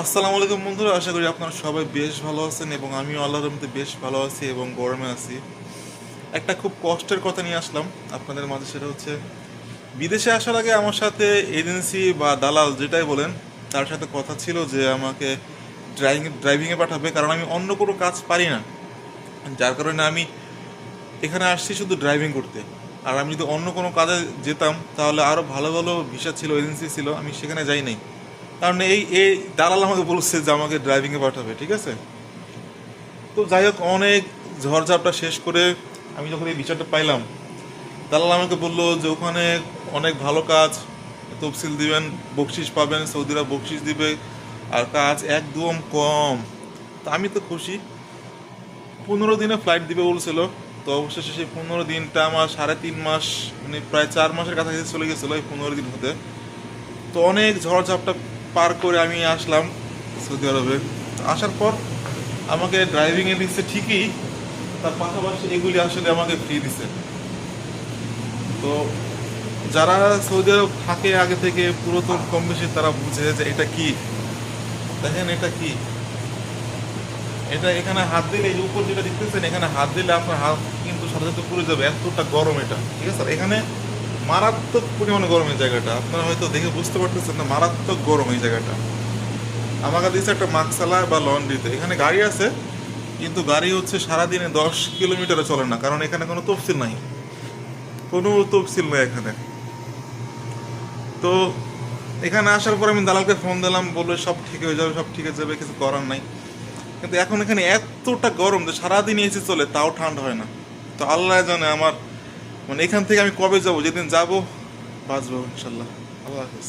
আসসালামু আলাইকুম বন্ধুরা, আশা করি আপনারা সবাই বেশ ভালো আছেন এবং আমিও আল্লাহর রহমতে বেশ ভালো আছি এবং গরমে আছি। একটা খুব কষ্টের কথা নিয়ে আসলাম আপনাদের মাঝে, সেটা হচ্ছে বিদেশে আসার আগে আমার সাথে এজেন্সি বা দালাল যেটাই বলেন, তার সাথে কথা ছিল যে আমাকে ড্রাইভিং ড্রাইভিংয়ে পাঠাবে, কারণ আমি অন্য কোনো কাজ পারি না। যার কারণে আমি এখানে আসছি শুধু ড্রাইভিং করতে। আর আমি যদি অন্য কোনো কাজে যেতাম, তাহলে আরও ভালো ভালো ভিসা ছিল, এজেন্সি ছিল, আমি সেখানে যাই নাই। কারণ এই এই দালাল আমাকে বলছে যে আমাকে ড্রাইভিংয়ে পাঠাবে, ঠিক আছে? তো যাই হোক, অনেক ঝড়ঝাপটা শেষ করে আমি যখন এই বিচারটা পাইলাম, দালাল আমাকে বলল যে ওখানে অনেক ভালো কাজ, তফসিল দিবেন বকশিস পাবেন, সৌদিরা বকশিস দিবে, আর কাজ একদম কম। তা আমি তো খুশি। পনেরো দিনে ফ্লাইট দিবে বলছিল, তো অবশেষে সেই পনেরো দিনটা আমার সাড়ে তিন মাস মানে প্রায় চার মাসের কাছাকাছি চলে গেছিল এই পনেরো দিন হতে। তো অনেক ঝড়ঝাপটা পার করে আমি আসলাম সৌদি আরবে। আসার পর আমাকে ড্রাইভিংয়ে দিচ্ছে ঠিকই, তার পাশাপাশি এগুলি আসলে আমাকে ফ্রি দিছে। তো যারা সৌদি আরব থাকে আগে থেকে, পুরাতন কম বেশি, তারা বুঝে যে এটা কি? দেখেন এটা কি? এটা এখানে হাত দিলে, এই উপর যেটা দেখতেছেন, এখানে হাত দিলে আপনার হাত কিন্তু সাথে সাথে পুড়ে যাবে, এতটা গরম এটা। ঠিক আছে? এখানে মারাত্মক পরিমাণে গরম এই জায়গাটা। আপনারা হয়তো দেখে বুঝতে পারতেছেন না, মারাত্মক গরম এই জায়গাটা। আমাকে দিচ্ছে একটা মাকসালা বা লন্ড্রিতে এখানে গাড়ি আছে, কিন্তু গাড়ি হচ্ছে সারাদিনে দশ কিলোমিটারে চলে না, কারণ এখানে কোনো তফসিল নাই। কোনো তফসিল নেই এখানে। তো এখানে আসার পর আমি দালালকে ফোন দিলাম, বলল সব ঠিক হয়ে যাবে, সব ঠিক হয়ে যাবে, কিছু করার নাই। কিন্তু এখন এখানে এতটা গরম যে সারাদিন এসে চলে, তাও ঠান্ডা হয় না। তো আল্লাহ জানে আমার মানে এখান থেকে আমি কবে যাব? যেদিন যাব বাঁচবো ইনশাল্লাহ। আল্লাহ হাফিজ।